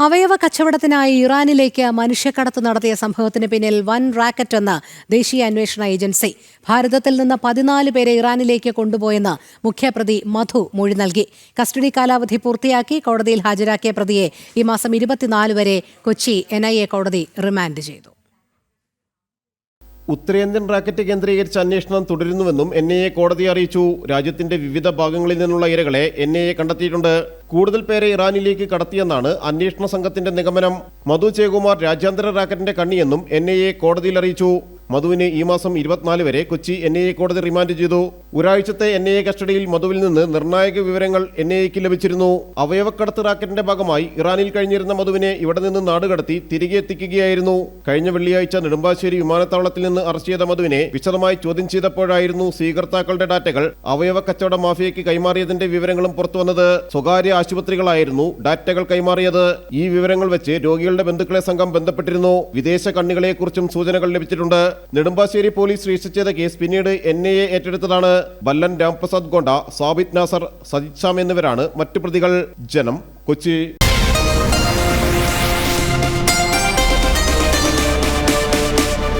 അവയവ കച്ചവടത്തിനായി ഇറാനിലേക്ക് മനുഷ്യക്കടത്ത് നടത്തിയ സംഭവത്തിന് പിന്നിൽ വൻ റാക്കറ്റ് എന്ന ദേശീയ അന്വേഷണ ഏജൻസി. ഭാരതത്തിൽ നിന്ന് പതിനാല് പേരെ ഇറാനിലേക്ക് കൊണ്ടുപോയെന്ന് മുഖ്യപ്രതി മധു മൊഴി നൽകി. കസ്റ്റഡി കാലാവധി പൂർത്തിയാക്കി കോടതിയിൽ ഹാജരാക്കിയ പ്രതിയെ ഈ മാസം ഇരുപത്തിനാല് വരെ കൊച്ചി എൻ കോടതി റിമാൻഡ് ചെയ്തു. ഉത്തരേന്ത്യൻ റാക്കറ്റ് കേന്ദ്രീകരിച്ച അന്വേഷണം തുടരുന്നുവെന്നും എൻ ഐ എ കോടതി അറിയിച്ചു. രാജ്യത്തിന്റെ വിവിധ ഭാഗങ്ങളിൽ നിന്നുള്ള ഇരകളെ എൻ ഐ എ കണ്ടെത്തിയിട്ടുണ്ട്. കൂടുതൽ പേരെ ഇറാനിലേക്ക് കടത്തിയെന്നാണ് അന്വേഷണ സംഘത്തിന്റെ നിഗമനം. മധു ജയകുമാർ രാജ്യാന്തര റാക്കറ്റിന്റെ കണ്ണിയെന്നും എൻ ഐ എ കോടതിയിൽ അറിയിച്ചു. മധുവിനെ ഈ മാസം ഇരുപത്തിനാല് വരെ കൊച്ചി എൻ ഐ എ കോടതി റിമാൻഡ് ചെയ്തു. ഒരാഴ്ചത്തെ എൻ ഐ എ കസ്റ്റഡിയിൽ മധുവിൽ നിന്ന് നിർണായക വിവരങ്ങൾ എൻ ഐ എക്ക് ലഭിച്ചിരുന്നു. അവയവക്കടത്ത് റാക്കറ്റിന്റെ ഭാഗമായി ഇറാനിൽ കഴിഞ്ഞിരുന്ന മധുവിനെ ഇവിടെ നിന്ന് നാടുകടത്തി തിരികെ എത്തിക്കുകയായിരുന്നു. കഴിഞ്ഞ വെള്ളിയാഴ്ച നെടുമ്പാശ്ശേരി വിമാനത്താവളത്തിൽ നിന്ന് അറസ്റ്റ് ചെയ്ത മധുവിനെ വിശദമായി ചോദ്യം ചെയ്തപ്പോഴായിരുന്നു സ്വീകർത്താക്കളുടെ ഡാറ്റകൾ അവയവ കച്ചവട മാഫിയയ്ക്ക് കൈമാറിയതിന്റെ വിവരങ്ങളും പുറത്തുവന്നത്. സ്വകാര്യ ആശുപത്രികളായിരുന്നു ഡാറ്റകൾ കൈമാറിയത്. ഈ വിവരങ്ങൾ വെച്ച് രോഗികളുടെ ബന്ധുക്കളെ സംഘം ബന്ധപ്പെട്ടിരുന്നു. വിദേശ കണ്ണികളെക്കുറിച്ചും സൂചനകൾ ലഭിച്ചിട്ടുണ്ട്. നെടുമ്പാശ്ശേരി പോലീസ് രജിസ്റ്റർ കേസ് പിന്നീട് എൻ ഐ എ ഏറ്റെടുത്തതാണ് ബല്ലൻ രാംപ്രസാദ് ഗോണ്ട സാബിത് നാസർ സജിത് ഷാം എന്നിവരാണ് മറ്റു പ്രതികൾ. ജനം കൊച്ചി.